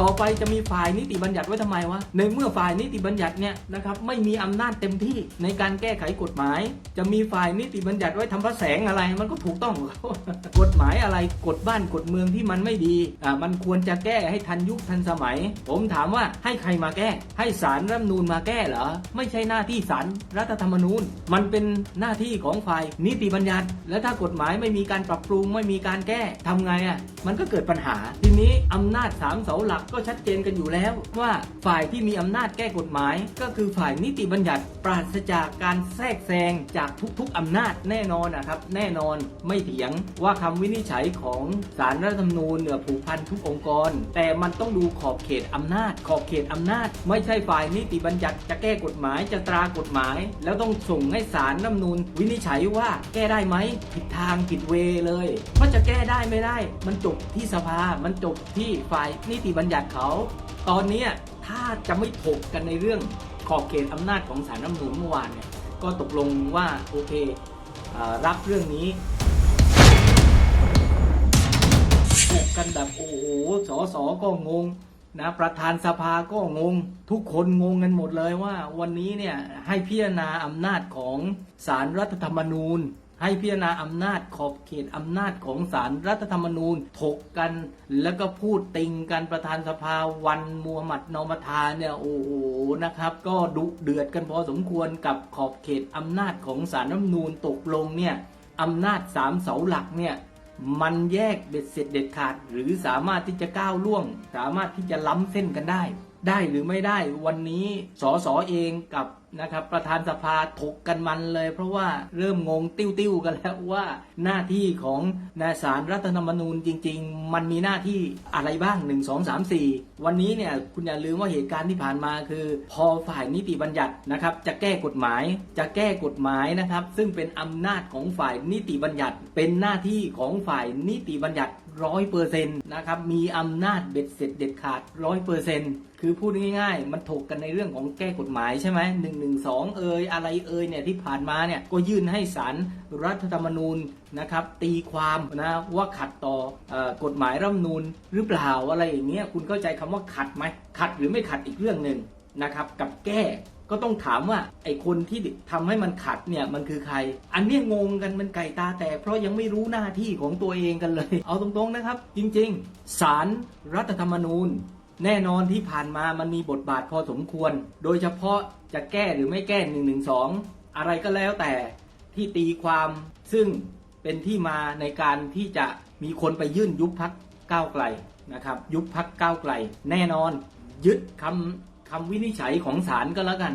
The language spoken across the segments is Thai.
ต่อไปจะมีฝ่ายนิติบัญญัติไว้ทำไมวะ ในเมื่อฝ่ายนิติบัญญัติเนี่ยนะครับไม่มีอำนาจเต็มที่ในการแก้ไขกฎหมาย จะมีฝ่ายนิติบัญญัติไว้ทำพระแสงอะไร มันก็ถูกต้องกฎหมายอะไรกฎบ้านกฎเมืองที่มันไม่ดีอ่ามันควรจะแก้ให้ทันยุคทันสมัย ผมถามว่าให้ใครมาแก้ ให้สารรัฐธรรมนูญมาแก้เหรอไม่ใช่หน้าที่สารรัฐธรรมนูญ มันเป็นหน้าที่ของฝ่ายนิติบัญญัติ และถ้ากฎหมายไม่มีการปรับปรุงไม่มีการแก้ทำไงอะมันก็เกิดปัญหาทีนี้อำนาจสามเสาหลักก็ชัดเจนกันอยู่แล้วว่าฝ่ายที่มีอำนาจแก้กฎหมาย ก็คือฝ่ายนิติบัญญัติปราศจากการแทรกแซงจากทุกๆอำนาจแน่นอนนะครับ แน่นอนไม่เถียงว่าคำวินิจฉัยของศาลรัฐธรรมนูญเนี่ยผูกพันทุกองค์กร แต่มันต้องดูขอบเขตอำนาจ ขอบเขตอำนาจ ไม่ใช่ฝ่ายนิติบัญญัติจะแก้กฎหมายจะตรากฎหมาย แล้วต้องส่งให้ศาลรัฐธรรมนูญวินิจฉัยว่าแก้ได้ไหมผิดทางผิดเวเลยว่าจะแก้ได้ไม่ได้ มันจบที่สภา มันจบที่ฝ่ายนิติบัญญัติเขา ตอนนี้ถ้าจะไม่ถกกันในเรื่องขอบเขตอำนาจของศารัฐธรรมนูญเมื่อวานเนี่ยก็ตกลงว่าโอเคเอรับเรื่องนี้ถกกันแบบโอ้โหสอสอก็งงนะประธานสภาก็งง ทุกคนงงกันหมดเลยว่า วันนี้เนี่ยให้พิจารณาอำนาจของสารรัฐธรรมนูญ ให้พิจารณาอำนาจขอบเขตอำนาจของสารรัฐธรรมนูญ ถกกัน แล้วก็พูดติงกันประธานสภาวันมูฮัมหมัดนอมธาเนี่ยโอ้โหนะครับ ก็ดุเดือดกันพอสมควรกับขอบเขตอำนาจของสารรัฐธรรมนูญตกลงเนี่ยอำนาจสามเสาหลักเนี่ยมันแยกเบ็ดเสร็จเด็ดขาด หรือสามารถที่จะก้าวล่วง สามารถที่จะล้ำเส้นกันได้ ได้หรือไม่ได้วันนี้สสเองกับ นะครับ ประธานสภาถกกันมันเลย เพราะว่าเริ่มงงติ้วๆกันแล้วว่าหน้าที่ของนาสารรัฐธรรมนูญจริง ๆ มันมีหน้าที่อะไรบ้าง 1 2 3 4 วันนี้เนี่ยคุณอย่าลืมว่าเหตุการณ์ที่ผ่านมาคือ พอฝ่ายนิติบัญญัตินะครับ จะแก้กฎหมายจะแก้กฎหมายนะครับ ซึ่งเป็นอำนาจของฝ่ายนิติบัญญัติ เป็นหน้าที่ของฝ่ายนิติบัญญัติร้อยเปอร์เซ็นต์นะครับมีอำนาจเบ็ดเสร็จเด็ดขาดร้อยเปอร์เซ็นต์คือพูดง่ายๆ มันถกกันในเรื่องของแก้กฎหมายใช่ไหมหนึ่งหนึ่งสองเอยอะไรเอยเนี่ยที่ผ่านมาเนี่ยก็ยื่นให้ศาลรัฐธรรมนูญนะครับตีความนะว่าขัดต่ออกฎหมายรัฐมนูญหรือเปล่าอะไรอย่างเงี้ยคุณเข้าใจคำว่าขัดไหมขัดหรือไม่ขัดอีกเรื่องหนึ่งนะครับกับแก้ ก็ต้องถามว่าไอ้คนที่ทำให้มันขัดเนี่ยมันคือใคร อันนี้งงกันมันไก่ตาแตกเพราะยังไม่รู้หน้าที่ของตัวเองกันเลย เอาตรงๆนะครับ จริงๆศาลรัฐธรรมนูญ แน่นอนที่ผ่านมามันมีบทบาทพอสมควร โดยเฉพาะจะแก้หรือไม่แก้1นึอะไรก็แล้วแต่ที่ตีความซึ่งเป็นที่มาในการที่จะมีคนไปยื่นยุบพักก้าวไกลนะครับ ยุบพักก้าวไกล แน่นอน ยึดคำ คำวินิจฉัยของศาลก็แล้วกัน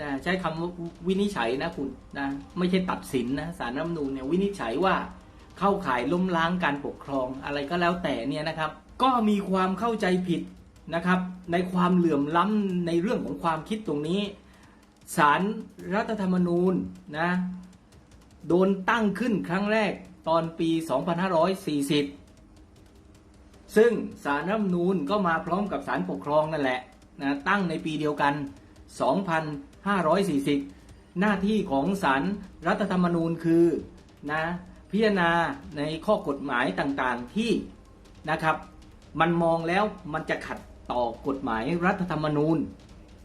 นะใช้คำว่าวินิจฉัยนะคุณนะไม่ใช่ตัดสินนะศาลรัฐธรรมนูญเนี่ยวินิจฉัยว่าเข้าข่ายล้มล้างการปกครองอะไรก็แล้วแต่เนี่ยนะครับ ก็มีความเข้าใจผิดนะครับ ในความเหลื่อมล้ำในเรื่องของความคิดตรงนี้ศาลรรัฐธรรมนูญนะโดนตั้งขึ้นครั้งแรกตอนปี 2540 ซึ่งสารรัฐธรรมนูญก็มาพร้อมกับสารปกครองนั่นแหละ นะตั้งในปีเดียวกัน 2540 หน้าที่ของสารรัฐธรรมนูญคือนะพิจารณาในข้อกฎหมายต่างๆที่นะครับ มันมองแล้วมันจะขัดต่อกฎหมายรัฐธรรมนูญ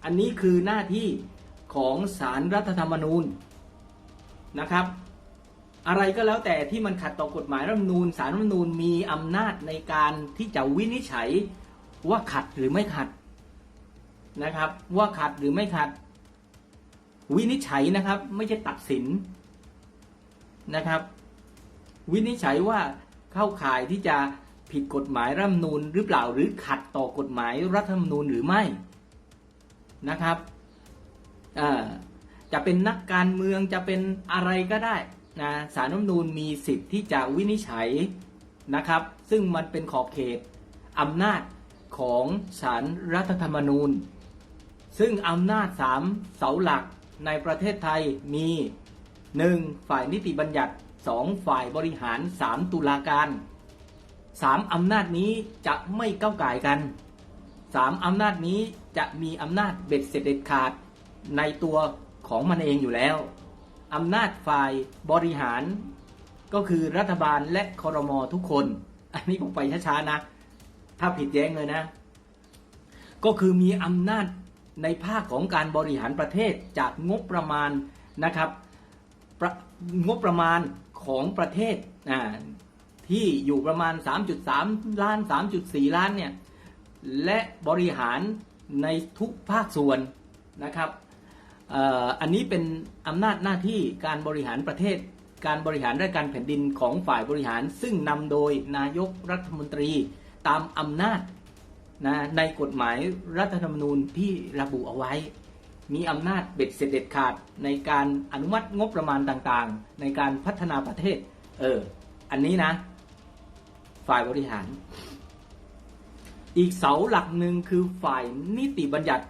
อันนี้คือหน้าที่ของสารรัฐธรรมนูญนะครับ อะไรก็แล้วแต่ที่มันขัดต่อกฎหมายรัฐธรรมนูญสารรัฐธรรมนูญมีอำนาจในการที่จะวินิจฉัยว่าขัดหรือไม่ขัด นะครับ ว่าขัดหรือไม่ขัด วินิจฉัยนะครับ ไม่ใช่ตัดสินนะครับ วินิจฉัยว่าเข้าข่ายที่จะผิดกฎหมายรัฐธรรมนูญหรือเปล่าหรือขัดต่อกฎหมายรัฐธรรมนูญหรือไม่นะครับจะเป็นนักการเมืองจะเป็นอะไรก็ได้นะสารรัฐธรรมนูญมีสิทธิ์ที่จะวินิจฉัยนะครับ ซึ่งมันเป็นขอบเขตอำนาจของสารรัฐธรรมนูญ ซึ่งอำนาจสามเสาหลักในประเทศไทยมี 1. ฝ่ายนิติบัญญัติ 2. ฝ่ายบริหาร 3. ตุลาการ 3. อำนาจนี้จะไม่ก้าวไก่กัน 3. อำนาจนี้จะมีอำนาจเบ็ดเสร็จเด็ดขาดในตัวของมันเองอยู่แล้ว อำนาจฝ่ายบริหาร ก็คือรัฐบาลและคอรมอทุกคน อันนี้ผมไปช้าๆนะ ถ้าผิดแย้งเลยนะ ก็คือมีอำนาจ ในภาคของการบริหารประเทศจากงบประมาณนะครับงบประมาณของประเทศที่อยู่ประมาณ 3.3 ล้าน 3.4 ล้านเนี่ยและบริหารในทุกภาคส่วนนะครับอันนี้เป็นอำนาจหน้าที่การบริหารประเทศ การบริหารราชการแผ่นดินของฝ่ายบริหาร ซึ่งนำโดยนายกรัฐมนตรีตามอำนาจ นะในกฎหมายรัฐธรรมนูญที่ระบุเอาไว้ มีอำนาจเบ็ดเสร็จเด็ดขาดในการอนุมัติงบประมาณต่างๆ ในการพัฒนาประเทศ เออ อันนี้นะ ฝ่ายบริหาร อีกเสาหลักหนึ่งคือฝ่ายนิติบัญญัติ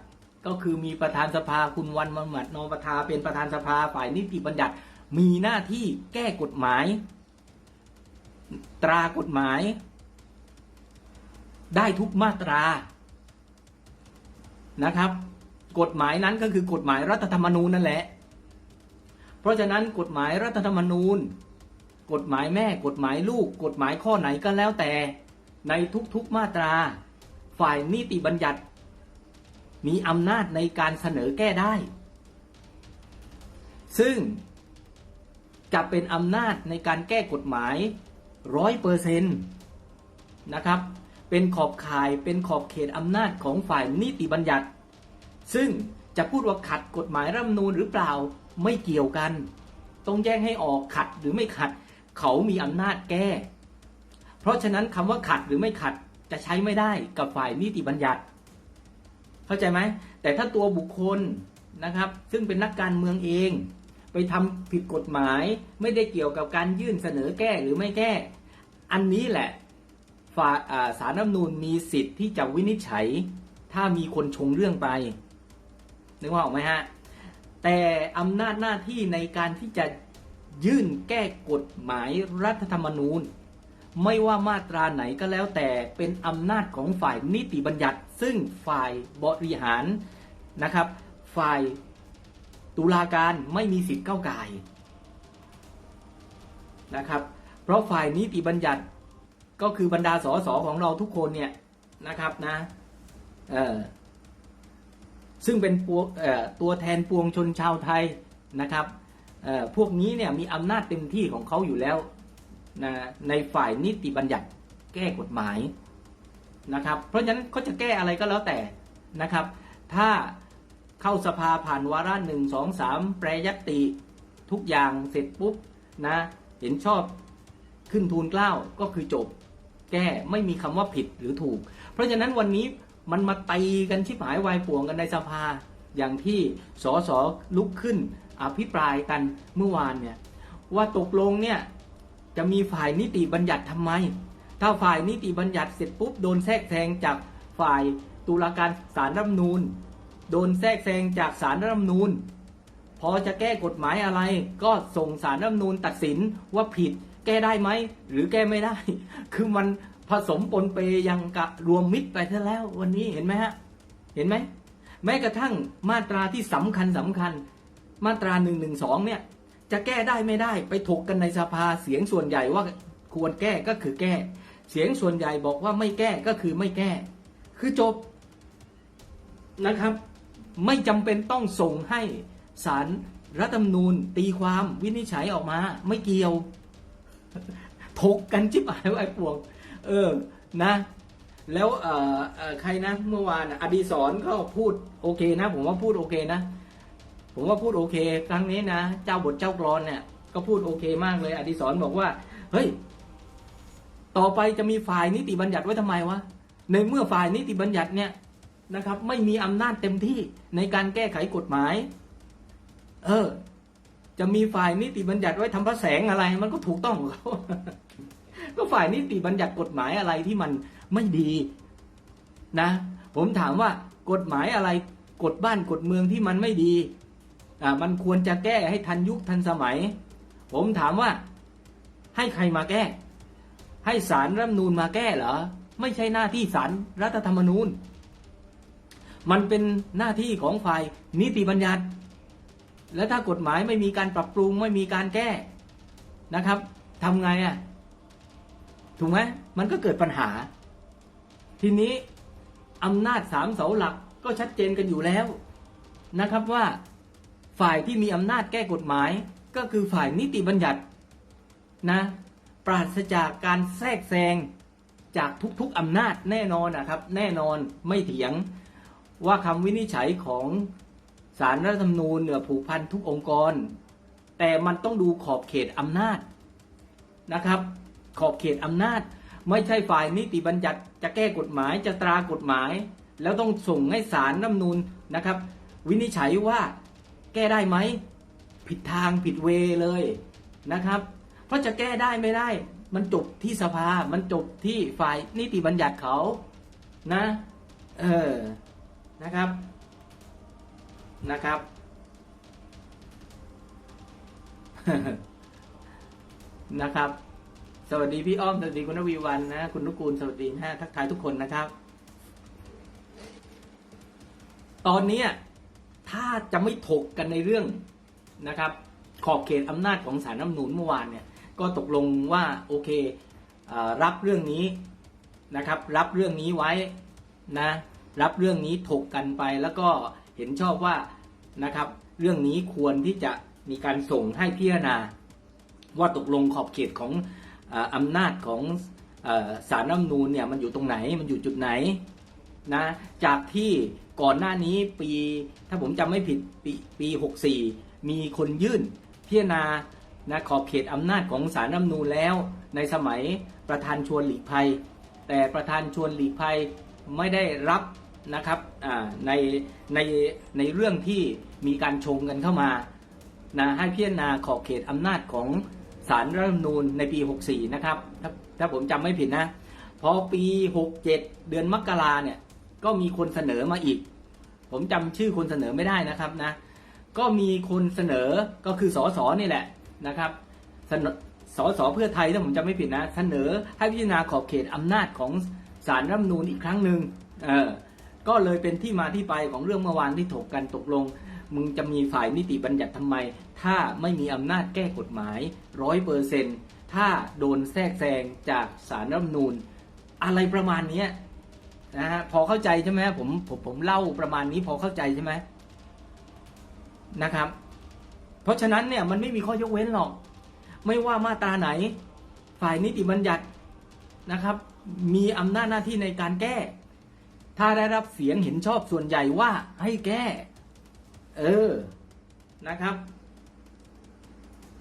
ก็คือมีประธานสภาคุณวันมหมัดนอประทาเป็นประธานสภาฝ่ายนิติบัญญัติ มีหน้าที่แก้กฎหมาย ตรากฎหมาย ได้ทุกมาตรานะครับ กฎหมายนั้นก็คือกฎหมายรัฐธรรมนูญนั่นแหละ เพราะฉะนั้นกฎหมายรัฐธรรมนูญ กฎหมายแม่ กฎหมายลูก กฎหมายข้อไหนก็แล้วแต่ ในทุกๆมาตรา ฝ่ายนิติบัญญัติ มีอำนาจในการเสนอแก้ได้ ซึ่งจะเป็นอำนาจในการแก้กฎหมายร้อยเปอร์เซ็นต์นะครับ เป็นขอบข่ายเป็นขอบเขตอำนาจของฝ่ายนิติบัญญัติ ซึ่งจะพูดว่าขัดกฎหมายรัฐมนูญหรือเปล่าไม่เกี่ยวกัน ต้องแยกให้ออกขัดหรือไม่ขัด เขามีอำนาจแก้ เพราะฉะนั้นคำว่าขัดหรือไม่ขัดจะใช้ไม่ได้กับฝ่ายนิติบัญญัติ เข้าใจไหมแต่ถ้าตัวบุคคลนะครับ ซึ่งเป็นนักการเมืองเอง ไปทำผิดกฎหมายไม่ได้เกี่ยวกับการยื่นเสนอแก้หรือไม่แก้ อันนี้แหละ ฝ่ายสารรัฐธรรมนูญมีสิทธิ์ที่จะวินิจฉัย ถ้ามีคนชงเรื่องไปนึกว่าออกไหมฮะ แต่อำนาจหน้าที่ในการที่จะยื่นแก้กฎหมายรัฐธรรมนูญ ไม่ว่ามาตราไหนก็แล้วแต่เป็นอำนาจของฝ่ายนิติบัญญัติ ซึ่งฝ่ายบริหารนะครับ ฝ่ายตุลาการไม่มีสิทธิ์ก้าวไก่นะครับ เพราะฝ่ายนิติบัญญัติ ก็คือบรรดาสสของเราทุกคนเนี่ยนะครับนะเออซึ่งเป็นปวเออตัวแทนปวงชนชาวไทยนะครับเออพวกนี้เนี่ยมีอำนาจเต็มที่ของเขาอยู่แล้วนะในฝ่ายนิติบัญญัติแก้กฎหมายนะครับ เพราะฉะนั้นเขาจะแก้อะไรก็แล้วแต่นะครับ ถ้าเข้าสภาผ่านวาระหนึ่งสองสามแปรยตติทุกอย่างเสร็จปุ๊บนะเห็นชอบขึ้นทูลเกล้าก็คือจบ แก้ไม่มีคำว่าผิดหรือถูก เพราะฉะนั้นวันนี้มันมาตีกันชิบหายวายป่วงกันในสภา อย่างที่สสลุกขึ้นอภิปรายกันเมื่อวานเนี่ยว่าตกลงเนี่ยจะมีฝ่ายนิติบัญญัติทำไม ถ้าฝ่ายนิติบัญญัติเสร็จปุ๊บโดนแทรกแซงจากฝ่ายตุลาการศาลรัฐธรรมนูญโดนแทรกแซงจากศาลรัฐธรรมนูญพอจะแก้กฎหมายอะไรก็ส่งศาลรัฐธรรมนูญตัดสินว่าผิด แก้ได้ไหม หรือแก้ไม่ได้ คือมันผสมปนเปยังกะรวมมิตรไปเท่าแล้ววันนี้เห็นไหมฮะ เห็นไหม แม้กระทั่งมาตราที่สำคัญสำคัญ มาตราหนึ่งหนึ่งสองเนี่ย จะแก้ได้ไม่ได้ไปถกกันในสภาเสียงส่วนใหญ่ว่าควรแก้ก็คือแก้ เสียงส่วนใหญ่บอกว่าไม่แก้ก็คือไม่แก้ คือจบนะครับ ไม่จำเป็นต้องส่งให้สารรัฐธรรมนูญตีความวินิจฉัยออกมาไม่เกี่ยว ถกกันจิบหายไอ้ปวงเออนะ แล้วเออเออใครนะ เมื่อวานอดีศรก็พูดโอเคนะ ผมว่าพูดโอเคนะ ผมว่าพูดโอเค ครั้งนี้นะ เจ้าบทเจ้ากรอนเนี่ย ก็พูดโอเคมากเลย อดีศรบอกว่า เฮ้ย ต่อไปจะมีฝ่ายนิติบัญญัติไว้ทำไมวะ ในเมื่อฝ่ายนิติบัญญัติเนี่ยนะครับ ไม่มีอำนาจเต็มที่ในการแก้ไขกฎหมาย เออ จะมีฝ่ายนิติบัญญัติไว้ทำพระแสงอะไร มันก็ถูกต้องของเขาก็ฝ่ายนิติบัญญัติกฎหมายอะไรที่มันไม่ดีนะ ผมถามว่ากฎหมายอะไรกฎบ้านกฎเมืองที่มันไม่ดีอ่ามันควรจะแก้ให้ทันยุคทันสมัย ผมถามว่า ให้ใครมาแก้ ให้สารรัฐธรรมนูญมาแก้เหรอไม่ใช่หน้าที่สารรัฐธรรมนูญ มันเป็นหน้าที่ของฝ่ายนิติบัญญัติ และถ้ากฎหมายไม่มีการปรับปรุงไม่มีการแก้นะครับทำไงอะถูกไหมมันก็เกิดปัญหา ทีนี้อำนาจสามเสาหลักก็ชัดเจนกันอยู่แล้วนะครับว่าฝ่ายที่มีอำนาจแก้กฎหมายก็คือฝ่ายนิติบัญญัตินะปราศจากการแทรกแซงจากทุกๆอำนาจแน่นอนนะครับ แน่นอนไม่เถียงว่าคำวินิจฉัยของ สารรัฐธรรมนูญเนี่ยผูกพันทุกองค์กร แต่มันต้องดูขอบเขตอำนาจนะครับ ขอบเขตอำนาจ ไม่ใช่ฝ่ายนิติบัญญัติจะแก้กฎหมายจะตรากฎหมาย แล้วต้องส่งให้สารรัฐธรรมนูญนะครับ วินิจฉัยว่าแก้ได้ไหมผิดทางผิดเวเลยนะครับ เพราะจะแก้ได้ไม่ได้ มันจบที่สภา มันจบที่ฝ่ายนิติบัญญัติเขานะ เออนะครับ นะครับ นะครับ สวัสดีพี่อ้อม สวัสดีคุณนวีวันนะ คุณนุกูล สวัสดีนะฮะทักทายทุกคนนะครับ ตอนนี้ถ้าจะไม่ถกกันในเรื่องนะครับ ขอบเขตอำนาจของสารน้ำหนูนเมื่อวานเนี่ย ก็ตกลงว่าโอเคอรับเรื่องนี้นะครับ รับเรื่องนี้ไว้นะ รับเรื่องนี้ถกกันไปแล้วก็ เห็นชอบว่านะครับเรื่องนี้ควรที่จะมีการส่งให้พิจารณา ว่าตกลงขอบเขตของอำนาจของสารรัฐมนูญเนี่ยมันอยู่ตรงไหนมันอยู่จุดไหนนะจากที่ก่อนหน้านี้ปีถ้าผมจำไม่ผิดปีปี 64 มีคนยื่นพิจารณานะขอบเขตอำนาจของสารรัฐมนูญแล้ว ในสมัยประธานชวนหลีกภัย แต่ประธานชวนหลีกภัยไม่ได้รับ นะครับในในในเรื่องที่มีการชงกันเข้ามานะให้พิจารณาขอบเขตอำนาจของสารรัฐธรรมนูญในปี 64 นะครับถ้าถ้าผมจำไม่ผิดนะ พอปี 67 เดือนมกราเนี่ยก็มีคนเสนอมาอีก ผมจำชื่อคนเสนอไม่ได้นะครับนะ ก็มีคนเสนอก็คือสอสอนี่แหละนะครับเสอสสเพื่อไทยถ้าผมจำไม่ผิดนะ เสนอให้พิจารณาขอบเขตอำนาจของสารรัฐธรรมนูญอีกครั้งหนึ่งเออ ก็เลยเป็นที่มาที่ไปของเรื่องเมื่อวานที่ถกกันตกลง มึงจะมีฝ่ายนิติบัญญัติทำไม ถ้าไม่มีอำนาจแก้กฎหมายร้อยเปอร์เซนถ้าโดนแทรกแซงจากสารรัฐมนูญอะไรประมาณเนี้ยนะฮะพอเข้าใจใช่ไหมผมผมผมเล่าประมาณนี้พอเข้าใจใช่ไหมนะครับ เพราะฉะนั้นเนี่ยมันไม่มีข้อยกเว้นหรอก ไม่ว่ามาตราไหน ฝ่ายนิติบัญญัตินะครับ มีอำนาจหน้าที่ในการแก้ ถ้าได้รับเสียงเห็นชอบส่วนใหญ่ว่าให้แก้ เออนะครับ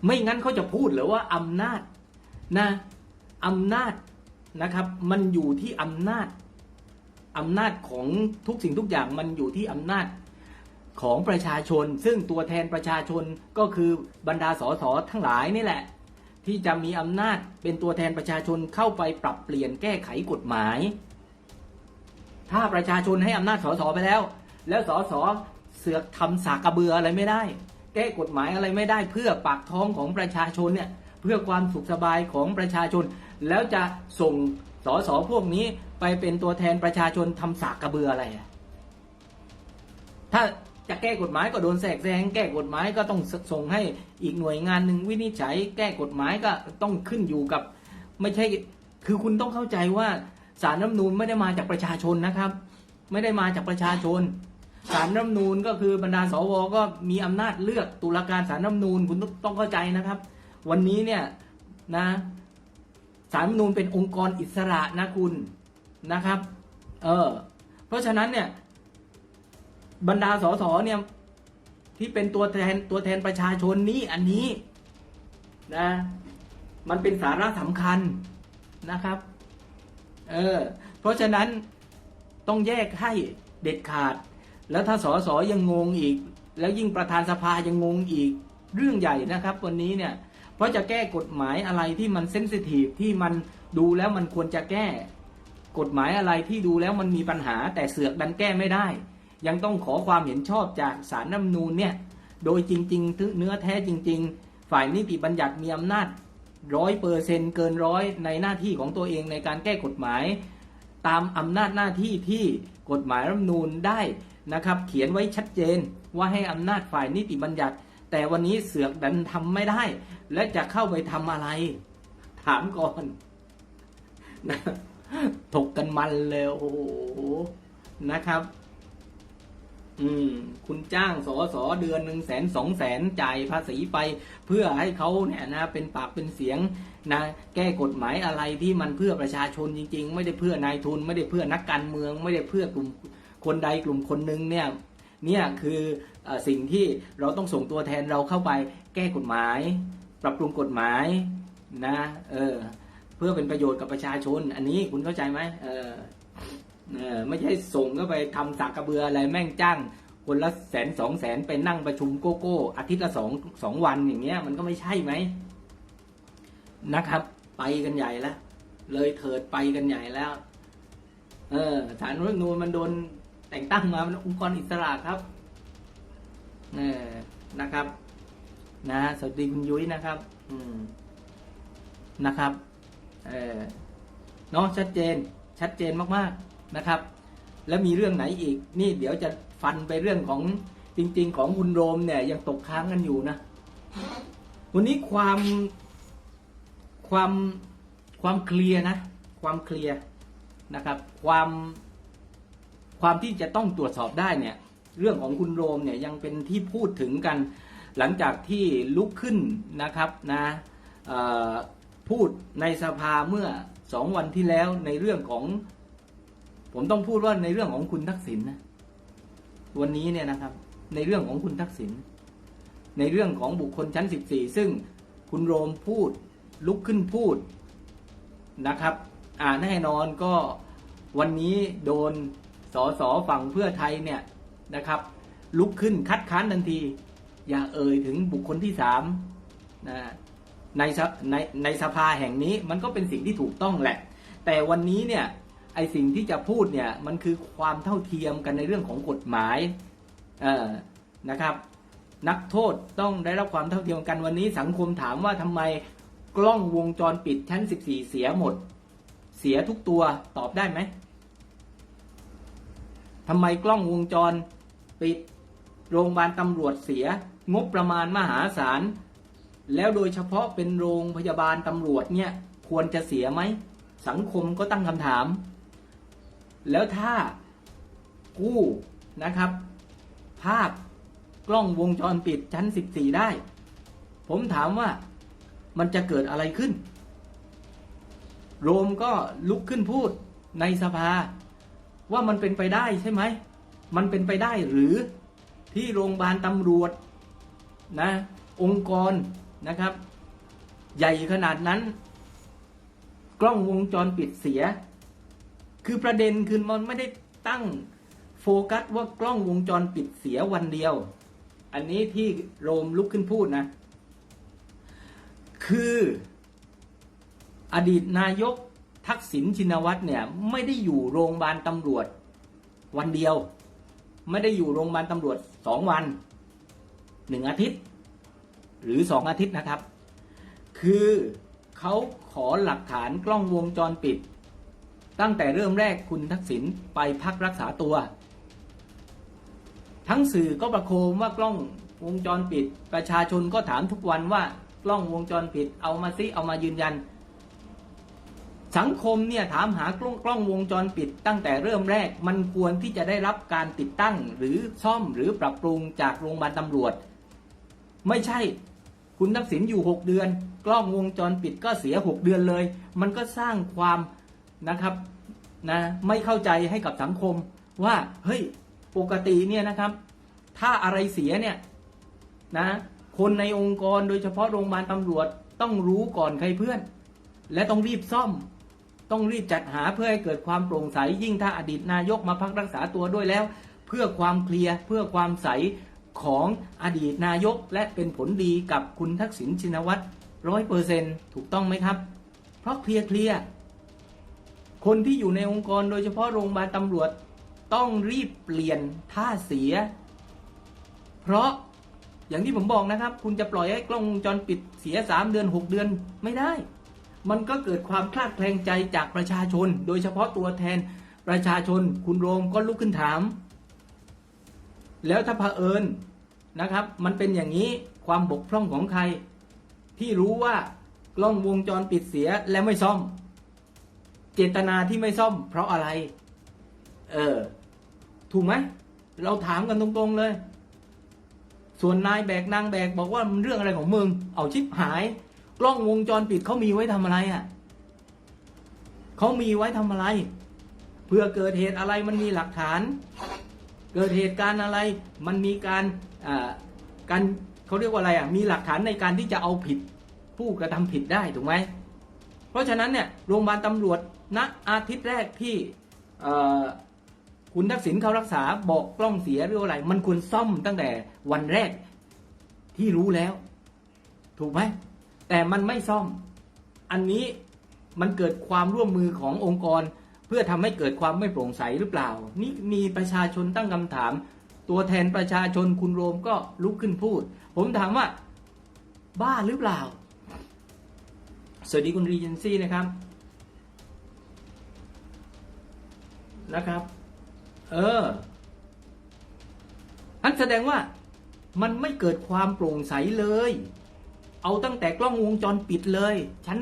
ไม่งั้นเขาจะพูดหรือว่าอำนาจนะอำนาจนะครับ มันอยู่ที่อำนาจอำนาจของทุกสิ่งทุกอย่างมันอยู่ที่อำนาจของประชาชน ซึ่งตัวแทนประชาชนก็คือบรรดาสสทั้งหลายนี่แหละ ที่จะมีอำนาจเป็นตัวแทนประชาชนเข้าไปปรับเปลี่ยนแก้ไขกฎหมาย ถ้าประชาชนให้อำนาจสสไปแล้ว แล้วสสเสือกทำสากกระเบืออะไรไม่ได้ แก้กฎหมายอะไรไม่ได้เพื่อปากท้องของประชาชนเนี่ยเพื่อความสุขสบายของประชาชน แล้วจะส่งสสพวกนี้ไปเป็นตัวแทนประชาชนทำสากกระเบืออะไรถ้าจะแก้กฎหมายก็โดนแทรกแซงแก้กฎหมายก็ต้องส่งให้อีกหน่วยงานหนึ่งวินิจฉัย แก้กฎหมายก็ต้องขึ้นอยู่กับ ไม่ใช่คือคุณต้องเข้าใจว่า สารรัฐมนูญไม่ได้มาจากประชาชนนะครับ ไม่ได้มาจากประชาชน สารรัฐมนูญก็คือบรรดาสวก็มีอำนาจเลือกตุลาการสารรัฐมนูญคุณต้องต้องเข้าใจนะครับ วันนี้เนี่ยนะสารรัฐมนูญเป็นองค์กรอิสระนะคุณนะครับ เออเพราะฉะนั้นเนี่ยบรรดาสสเนี่ยที่เป็นตัวแทนตัวแทนประชาชนนี้อันนี้นะมันเป็นสาระสำคัญนะครับ เออ เพราะฉะนั้นต้องแยกให้เด็ดขาด แล้วถ้าสสยังงงอีก แล้วยิ่งประธานสภายังงงอีกเรื่องใหญ่นะครับ วันนี้เนี่ย เพราะจะแก้กฎหมายอะไรที่มันเซนซิทีฟที่มันดูแล้วมันควรจะแก้ กฎหมายอะไรที่ดูแล้วมันมีปัญหาแต่เสือกดันแก้ไม่ได้ ยังต้องขอความเห็นชอบจากสารรัฐธรรมนูญเนี่ย โดยจริง ๆ เนื้อแท้จริง ๆ ฝ่ายนิติบัญญัติมีอำนาจ ร้อยเปอร์เซนเกินร้อยในหน้าที่ของตัวเองในการแก้กฎหมาย ตามอำนาจหน้าที่ที่กฎหมายรัฐมนูญได้นะครับ เขียนไว้ชัดเจนว่าให้อำนาจฝ่ายนิติบัญญัติ แต่วันนี้เสือกดันทำไม่ได้ และจะเข้าไปทำอะไร ถามก่อนนะถกกันมันเลยโอ้โหนะครับ อืม คุณจ้างสอสอเดือนหนึ่งแสนสองแสนจ่ายภาษีไป เพื่อให้เขาเนี่ยนะเป็นปากเป็นเสียงนะแก้กฎหมายอะไรที่มันเพื่อประชาชนจริง ๆ ไม่ได้เพื่อนายทุน ไม่ได้เพื่อนักการเมือง ไม่ได้เพื่อกลุ่มคนใดกลุ่มคนหนึ่งเนี่ยเนี่ยคืออสิ่งที่เราต้องส่งตัวแทนเราเข้าไปแก้กฎหมาย ปรับปรุงกฎหมายนะเออเพื่อเป็นประโยชน์กับประชาชน อันนี้คุณเข้าใจไหมเออ เออไม่ใช่ส่งก็ไปทำสักกระเบืออะไรแม่งจ้างคนละแสนสองแสนไปนั่งประชุมโกโก้ อาทิตย์ละสองสองวันอย่างเงี้ย มันก็ไม่ใช่ไหมนะครับ ไปกันใหญ่แล้ว เลยเถิดไปกันใหญ่แล้ว เออสารรัฐนูญมันโดนแต่งตั้งมาเป็นองค์กรอิสระครับเออนะครับ นะสวัสดีคุณยุ้ยนะครับ อืมนะครับ เออเนาะชัดเจน ชัดเจนมากๆ นะครับ แล้วมีเรื่องไหนอีก นี่เดี๋ยวจะฟันไปเรื่องของจริง ๆ ของคุณโรมเนี่ยยังตกค้างกันอยู่นะ วันนี้ความความความเคลียร์นะ ความเคลียร์นะครับ ความความที่จะต้องตรวจสอบได้เนี่ย เรื่องของคุณโรมเนี่ยยังเป็นที่พูดถึงกัน หลังจากที่ลุกขึ้นนะครับนะพูดในสภาเมื่อสองวันที่แล้วในเรื่องของ ผมต้องพูดว่าในเรื่องของคุณทักษิณนะวันนี้เนี่ยนะครับ ในเรื่องของคุณทักษิณในเรื่องของบุคคลชั้น 14 ซึ่งคุณโรมพูดลุกขึ้นพูดนะครับ อ่าแน่นอนก็วันนี้โดนสอสอฝั่งเพื่อไทยเนี่ยนะครับ ลุกขึ้นคัดค้านทันที อย่าเอ่ยถึงบุคคลที่สามนะในในในสภาแห่งนี้มันก็เป็นสิ่งที่ถูกต้องแหละ แต่วันนี้เนี่ย ไอสิ่งที่จะพูดเนี่ยมันคือความเท่าเทียมกันในเรื่องของกฎหมายนะครับ นักโทษต้องได้รับความเท่าเทียมกันวันนี้สังคมถามว่าทำไมกล้องวงจรปิดชั้น 14 เสียหมด เสียทุกตัวตอบได้ไหมทำไมกล้องวงจรปิดโรงพยาบาลตำรวจเสียงบประมาณมหาศาลแล้วโดยเฉพาะเป็นโรงพยาบาลตำรวจเนี่ยควรจะเสียไหม สังคมก็ตั้งคำถาม แล้วถ้ากู้นะครับ ภาพกล้องวงจรปิดชั้น 14 ได้ ผมถามว่ามันจะเกิดอะไรขึ้น โรมก็ลุกขึ้นพูดในสภา ว่ามันเป็นไปได้ใช่ไหม มันเป็นไปได้หรือที่โรงพยาบาลตำรวจนะองค์กรนะครับ ใหญ่ขนาดนั้น กล้องวงจรปิดเสีย คือประเด็นคือมันไม่ได้ตั้งโฟกัสว่ากล้องวงจรปิดเสียวันเดียว อันนี้ที่โรมลุกขึ้นพูดนะ คืออดีตนายกทักษิณชินวัตรเนี่ย ไม่ได้อยู่โรงพยาบาลตำรวจวันเดียว ไม่ได้อยู่โรงพยาบาลตำรวจสองวันหนึ่งอาทิตย์ หรือสองอาทิตย์นะครับ คือเขาขอหลักฐานกล้องวงจรปิด ตั้งแต่เริ่มแรกคุณทักษิณไปพักรักษาตัว ทั้งสื่อก็ประโคมว่ากล้องวงจรปิด ประชาชนก็ถามทุกวันว่ากล้องวงจรปิดเอามาซิเอามายืนยัน สังคมเนี่ยถามหากล้องกล้องวงจรปิด ตั้งแต่เริ่มแรกมันควรที่จะได้รับการติดตั้งหรือซ่อมหรือปรับปรุงจากโรงพยาบาลตำรวจ ไม่ใช่คุณทักษิณอยู่ 6 เดือน กล้องวงจรปิดก็เสีย 6 เดือนเลย มันก็สร้างความ นะครับนะไม่เข้าใจให้กับสังคมว่าเฮ้ยปกติเนี่ยนะครับ ถ้าอะไรเสียเนี่ยนะคนในองค์กรโดยเฉพาะโรงพยาบาลตำรวจต้องรู้ก่อนใครเพื่อน และต้องรีบซ่อม ต้องรีบจัดหาเพื่อให้เกิดความโปร่งใสยิ่งถ้าอดีตนายกมาพักรักษาตัวด้วยแล้ว เพื่อความเคลียร์เพื่อความใสของอดีตนายกและเป็นผลดีกับคุณทักษิณชินวัตรร้อยเปอร์เซ็นต์ถูกต้องไหมครับ เพราะเคลียร์เคลียร์ คนที่อยู่ในองค์กรโดยเฉพาะโรงพยาบาลตำรวจต้องรีบเปลี่ยนท่าเสีย เพราะอย่างที่ผมบอกนะครับ คุณจะปล่อยให้กล้องวงจรปิดเสียสามเดือนหกเดือนไม่ได้ มันก็เกิดความคลาดแคลงใจจากประชาชน โดยเฉพาะตัวแทนประชาชน คุณโรมก็ลุกขึ้นถาม แล้วถ้าเผอิญนะครับ มันเป็นอย่างนี้ความบกพร่องของใคร ที่รู้ว่ากล้องวงจรปิดเสียและไม่ซ่อม เจตนาที่ไม่ซ่อม เพราะอะไร เออ ถูกไหม เราถามกันตรงๆเลย ส่วนนายแบกนางแบกบอกว่ามันเรื่องอะไรของมึง เอาชิปหาย กล้องวงจรปิดเขามีไว้ทำอะไรอะเขามีไว้ทำอะไร เพื่อเกิดเหตุอะไรมันมีหลักฐาน เกิดเหตุการณ์อะไร มันมีการอ่าการเขาเรียกว่าอะไรอะ มีหลักฐานในการที่จะเอาผิดผู้กระทำผิดได้ถูกไหม เพราะฉะนั้นเนี่ย โรงพยาบาลตำรวจ ณอาทิตย์แรกที่คุณทักษิณเขารักษาบอกกล้องเสียหรืออะไร มันควรซ่อมตั้งแต่วันแรกที่รู้แล้ว ถูกไหมแต่มันไม่ซ่อม อันนี้มันเกิดความร่วมมือขององค์กร เพื่อทำให้เกิดความไม่โปร่งใสหรือเปล่า นี่มีประชาชนตั้งคำถาม ตัวแทนประชาชนคุณโรมก็ลุกขึ้นพูด ผมถามว่า บ้าหรือเปล่า สวัสดีคุณรีเจนซี่นะครับ นะครับ เออนั่นแสดงว่ามันไม่เกิดความโปร่งใสเลย เอาตั้งแต่กล้องวงจรปิดเลย ชั้น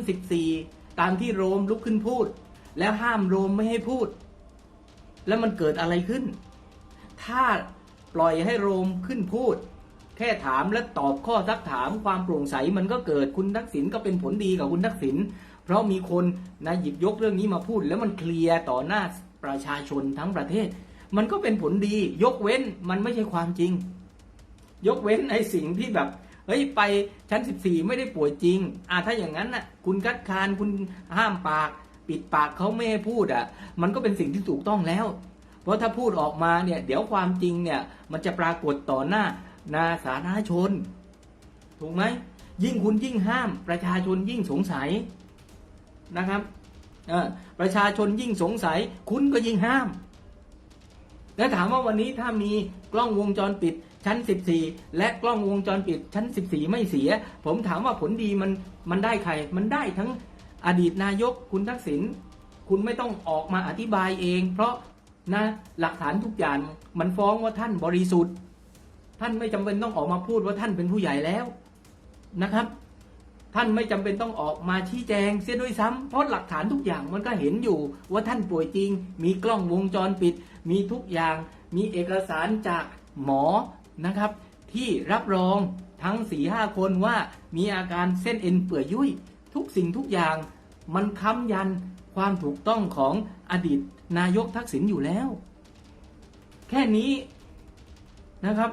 14 ตามที่โรมลุกขึ้นพูด แล้วห้ามโรมไม่ให้พูด แล้วมันเกิดอะไรขึ้น ถ้าปล่อยให้โรมขึ้นพูด แค่ถามและตอบข้อซักถามความโปร่งใสมันก็เกิดคุณทักษิณก็เป็นผลดีกับคุณทักษิณเพราะมีคนนะหยิบยกเรื่องนี้มาพูด แล้วมันเคลียร์ต่อหน้า ประชาชนทั้งประเทศ มันก็เป็นผลดี ยกเว้นมันไม่ใช่ความจริง ยกเว้นไอ้สิ่งที่แบบเฮ้ยไปชั้น 14 ไม่ได้ป่วยจริง อ่าถ้าอย่างนั้นน่ะ คุณคัดค้านคุณห้ามปาก ปิดปากเขาไม่ให้พูดอะ มันก็เป็นสิ่งที่ถูกต้องแล้ว เพราะถ้าพูดออกมาเนี่ย เดี๋ยวความจริงเนี่ย มันจะปรากฏต่อหน้านาสาธารณชน ถูกไหมยิ่งคุณยิ่งห้ามประชาชนยิ่งสงสัยนะครับ ประชาชนยิ่งสงสัย คุณก็ยิ่งห้าม แล้วถามว่าวันนี้ถ้ามีกล้องวงจรปิดชั้น 14 และกล้องวงจรปิดชั้น 14 ไม่เสีย ผมถามว่าผลดีมันมันได้ใคร มันได้ทั้งอดีตนายกคุณทักษิณคุณไม่ต้องออกมาอธิบายเอง เพราะนะหลักฐานทุกอย่างมันฟ้องว่าท่านบริสุทธิ์ ท่านไม่จำเป็นต้องออกมาพูดว่าท่านเป็นผู้ใหญ่แล้วนะครับ ท่านไม่จำเป็นต้องออกมาชี้แจงเสียด้วยซ้ำเพราะหลักฐานทุกอย่างมันก็เห็นอยู่ว่าท่านป่วยจริง มีกล้องวงจรปิด มีทุกอย่าง มีเอกสารจากหมอนะครับ ที่รับรองทั้งสี่ห้าคนว่ามีอาการเส้นเอ็นเปื่อยยุ่ย ทุกสิ่งทุกอย่างมันค้ำยันความถูกต้องของอดีตนายกทักษิณอยู่แล้ว แค่นี้นะครับ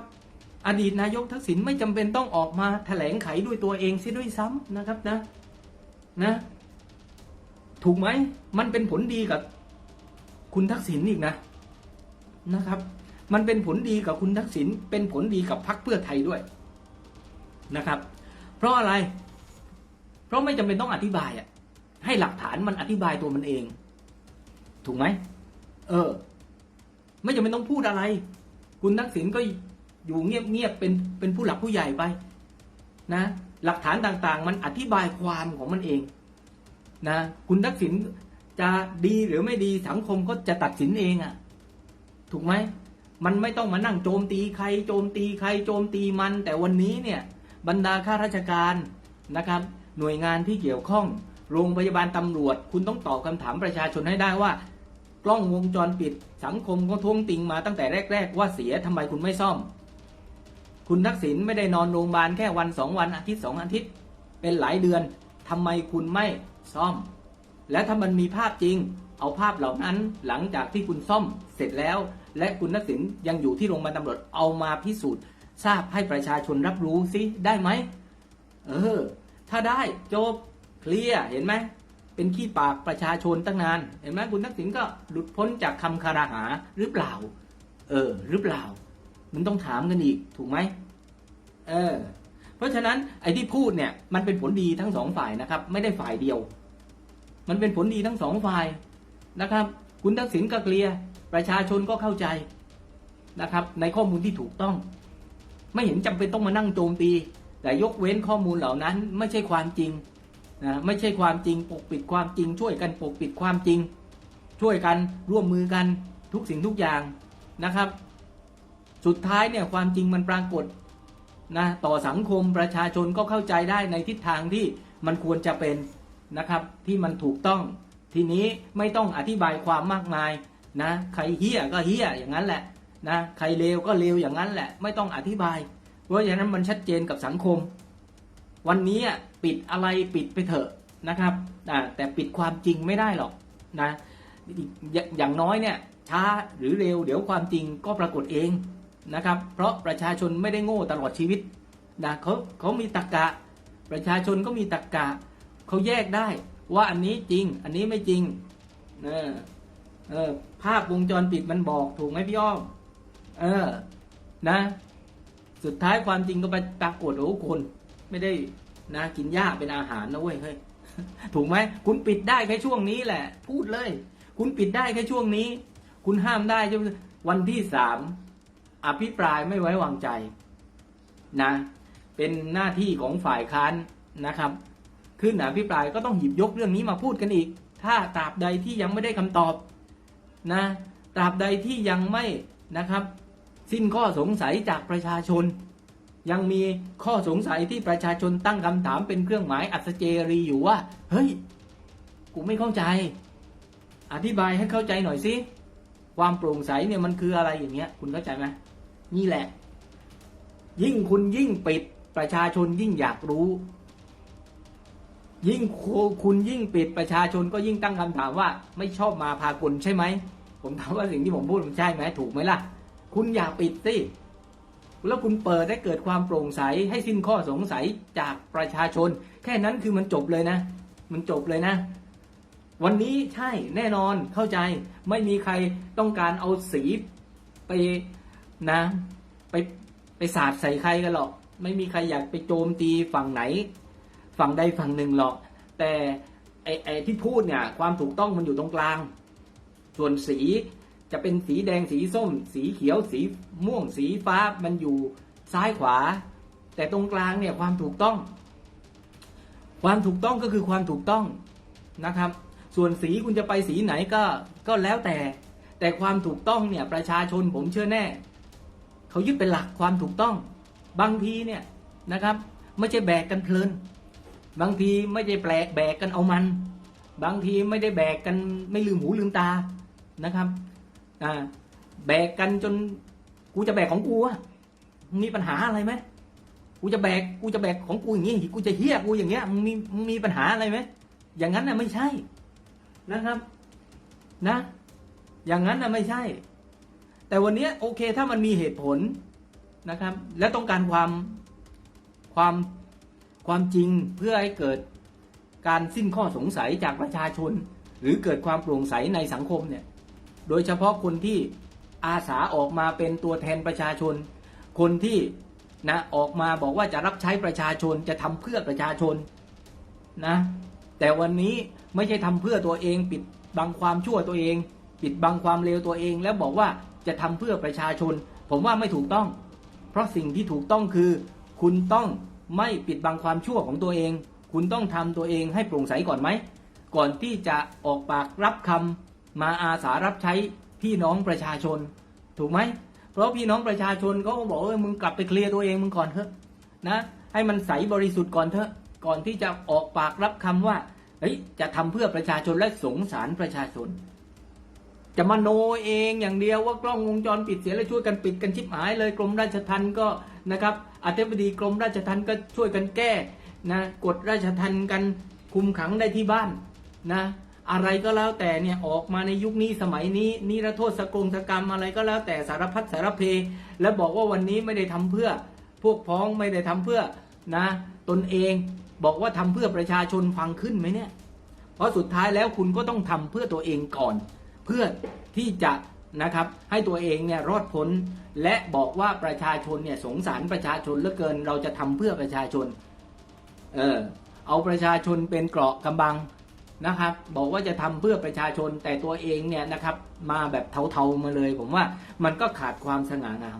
อดีตนายกทักษิณไม่จำเป็นต้องออกมาแถลงไขด้วยตัวเองเสียด้วยซ้ำนะครับนะนะ ถูกไหมมันเป็นผลดีกับ คุณทักษิณอีกนะนะครับ มันเป็นผลดีกับคุณทักษิณเป็นผลดีกับพรรคเพื่อไทยด้วยนะครับ เพราะอะไร เพราะไม่จำเป็นต้องอธิบายอะให้หลักฐานมันอธิบายตัวมันเอง ถูกไหมเออ ไม่จำเป็นต้องพูดอะไร คุณทักษิณก็ อยู่เงียบๆเป็นเป็นผู้หลักผู้ใหญ่ไปนะหลักฐานต่างๆ มันอธิบายความของมันเองนะคุณทักษิณจะดีหรือไม่ดีสังคมก็จะตัดสินเองอะ่ะ ถูกไหมมันไม่ต้องมานั่งโจมตีใคร โจมตีใครโจมตีมัน แต่วันนี้เนี่ยบรรดาข้าราชการนะครับ หน่วยงานที่เกี่ยวข้อง โรงพยาบาลตำรวจ คุณต้องตอบคำถามประชาชนให้ได้ว่า กล้องวงจรปิด สังคมก็ท้วงติงมาตั้งแต่แรก ๆ ว่าเสียทำไมคุณไม่ซ่อม คุณทักษิณไม่ได้นอนโรงพยาบาลแค่วันสองวันอาทิตย์สองอาทิตย์ เป็นหลายเดือนทำไมคุณไม่ซ่อม และถ้ามันมีภาพจริง เอาภาพเหล่านั้นหลังจากที่คุณซ่อมเสร็จแล้ว และคุณทักษิณยังอยู่ที่โรงพยาบาลตำรวจเอามาพิสูจน์ ทราบให้ประชาชนรับรู้สิได้ไหมเออ ถ้าได้จบเคลียร์เห็นไหมเป็นขี้ปากประชาชนตั้งนาน เห็นไหมคุณทักษิณก็หลุดพ้นจากคำคาราหาหรือเปล่า เออ หรือเปล่า มันต้องถามกันอีกถูกไหมเออ เพราะฉะนั้นไอ้ที่พูดเนี่ย มันเป็นผลดีทั้งสองฝ่ายนะครับ ไม่ได้ฝ่ายเดียว มันเป็นผลดีทั้งสองฝ่ายนะครับ คุณทักษิณก็เคลียร์ประชาชนก็เข้าใจนะครับ ในข้อมูลที่ถูกต้อง ไม่เห็นจำเป็นต้องมานั่งโจมตี แต่ยกเว้นข้อมูลเหล่านั้น ไม่ใช่ความจริงนะไม่ใช่ความจริงปกปิดความจริง ช่วยกันปกปิดความจริง ช่วยกันร่วมมือกันทุกสิ่งทุกอย่างนะครับ สุดท้ายเนี่ยความจริงมันปรากฏนะต่อสังคมประชาชนก็เข้าใจได้ในทิศทางที่มันควรจะเป็นนะครับที่มันถูกต้อง ทีนี้ไม่ต้องอธิบายความมากมายนะใครเฮี้ยก็เฮี้ยอย่างนั้นแหละนะใครเลวก็เลวอย่างนั้นแหละ ไม่ต้องอธิบาย เพราะฉะนั้นมันชัดเจนกับสังคม วันนี้ปิดอะไรปิดไปเถอะนะครับแต่ปิดความจริงไม่ได้หรอกนะอย่างน้อยเนี่ยช้าหรือเร็วเดี๋ยวความจริงก็ปรากฏเอง นะครับ เพราะประชาชนไม่ได้โง่ตลอดชีวิตนะเขาเขามีตรรกะ ประชาชนก็มีตรรกะเขาแยกได้ว่าอันนี้จริง อันนี้ไม่จริงเออเออภาพวงจรปิดมันบอกถูกไหมพี่อ้อมเออนะ สุดท้ายความจริงก็ไปปรากฏโอ้คนไม่ได้นะกินหญ้าเป็นอาหารนะเว้ยเฮ้ยถูกไหมคุณปิดได้แค่ช่วงนี้แหละ พูดเลย คุณปิดได้แค่ช่วงนี้ คุณห้ามได้จนวันที่สาม อภิปรายไม่ไว้วางใจนะเป็นหน้าที่ของฝ่ายค้านนะครับ ขึ้นอภิปรายก็ต้องหยิบยกเรื่องนี้มาพูดกันอีก ถ้าตราบใดที่ยังไม่ได้คำตอบนะตราบใดที่ยังไม่นะครับ สิ้นข้อสงสัยจากประชาชน ยังมีข้อสงสัยที่ประชาชนตั้งคำถามเป็นเครื่องหมายอัศเจรีอยู่ว่า เฮ้ย กูไม่เข้าใจ อธิบายให้เข้าใจหน่อยสิความโปร่งใสเนี่ยมันคืออะไรอย่างเงี้ย คุณเข้าใจไหม นี่แหละ ยิ่งคุณยิ่งปิดประชาชนยิ่งอยากรู้ ยิ่งคุณยิ่งปิดประชาชนก็ยิ่งตั้งคำถามว่า ไม่ชอบมาพากลใช่ไหม ผมถามว่าสิ่งที่ผมพูดมันใช่ไหมถูกไหมล่ะ คุณอย่าปิดสิแล้วคุณเปิดให้เกิดความโปร่งใสให้สิ้นข้อสงสัยจากประชาชน แค่นั้นคือมันจบเลยนะ มันจบเลยนะ วันนี้ใช่แน่นอนเข้าใจไม่มีใครต้องการเอาสีไป นะ ไปไปสาดใส่ใครกันหรอก ไม่มีใครอยากไปโจมตีฝั่งไหน ฝั่งใดฝั่งหนึ่งหรอก แต่ไอ้ไอ้ที่พูดเนี่ย ความถูกต้องมันอยู่ตรงกลาง ส่วนสีจะเป็นสีแดงสีส้ม สีเขียวสีม่วงสีฟ้ามันอยู่ซ้ายขวา แต่ตรงกลางเนี่ยความถูกต้อง ความถูกต้องก็คือความถูกต้องนะครับ ส่วนสีคุณจะไปสีไหนก็ก็แล้วแต่ แต่ความถูกต้องเนี่ยประชาชนผมเชื่อแน่ เขายึดเป็นหลักความถูกต้อง บางทีเนี่ยนะครับ ไม่ใช่แบกกันเพลิน บางทีไม่ได้แปลกแบกกันเอามัน บางทีไม่ได้แบกกันไม่ลืมหูลืมตานะครับอ่าแบกกันจนกูจะแบกของกูอะมีปัญหาอะไรไหมกูจะแบกกูจะแบกของกูอย่างนี้กูจะเฮี้ยกูอย่างเงี้ยมึงมีมึงมีปัญหาอะไรไหมอย่างนั้นน่ะไม่ใช่นะครับ นะ อย่างนั้นน่ะไม่ใช่ แต่วันนี้โอเคถ้ามันมีเหตุผลนะครับ และต้องการความความความจริงเพื่อให้เกิดการสิ้นข้อสงสัยจากประชาชน หรือเกิดความโปร่งใสในสังคมเนี่ยโดยเฉพาะคนที่อาสาออกมาเป็นตัวแทนประชาชน คนที่นะออกมาบอกว่าจะรับใช้ประชาชนจะทำเพื่อประชาชนนะแต่วันนี้ไม่ใช่ทำเพื่อตัวเอง ปิดบังความชั่วตัวเอง ปิดบังความเลวตัวเอง แล้วบอกว่า จะทำเพื่อประชาชน ผมว่าไม่ถูกต้อง เพราะสิ่งที่ถูกต้องคือ คุณต้องไม่ปิดบังความชั่วของตัวเอง คุณต้องทำตัวเองให้โปร่งใสก่อนไหม ก่อนที่จะออกปากรับคำมาอาสารับใช้พี่น้องประชาชน ถูกไหม เพราะพี่น้องประชาชนเขาก็บอกเออมึงกลับไปเคลียร์ตัวเองมึงก่อนเถอะนะ ให้มันใสบริสุทธิ์ก่อนเถอะ ก่อนที่จะออกปากรับคำว่าเฮ้ยจะทำเพื่อประชาชนและสงสารประชาชน จะมาโนเองอย่างเดียวว่ากล้องวงจรปิดเสียแล้วช่วยกันปิดกันชิบหายเลยกรมราชทัณฑ์ก็นะครับอธิบดีกรมราชทัณฑ์ก็ช่วยกันแก้นะกฎราชทัณฑ์กันคุมขังได้ที่บ้านนะอะไรก็แล้วแต่เนี่ยออกมาในยุคนี้สมัยนี้นิรโทษสกงสกรรมอะไรก็แล้วแต่สารพัดสารเพ แล้วบอกว่าวันนี้ไม่ได้ทำเพื่อพวกพ้องไม่ได้ทำเพื่อนะตนเองบอกว่าทำเพื่อประชาชนฟังขึ้นไหมเนี่ย เพราะสุดท้ายแล้วคุณก็ต้องทำเพื่อตัวเองก่อน พื่อที่จะนะครับให้ตัวเองเนี่ยรอดพ้น และบอกว่าประชาชนเนี่ยสงสารประชาชนเหลือเกิน เราจะทำเพื่อประชาชน เออเอาประชาชนเป็นเกราะกำบังนะครับ บอกว่าจะทำเพื่อประชาชนแต่ตัวเองเนี่ยนะครับ มาแบบเทาๆมาเลย ผมว่ามันก็ขาดความสง่างาม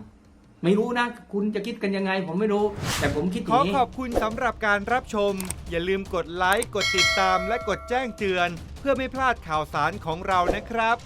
ไม่รู้นะ คุณจะคิดกันยังไง ผมไม่รู้ แต่ผมคิดอขอย่างนี้ ขอบคุณสำหรับการรับชม อย่าลืมกดไลค์ กดติดตามและกดแจ้งเตือน เพื่อไม่พลาดข่าวสารของเรานะครับ